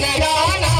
చిన్నదానా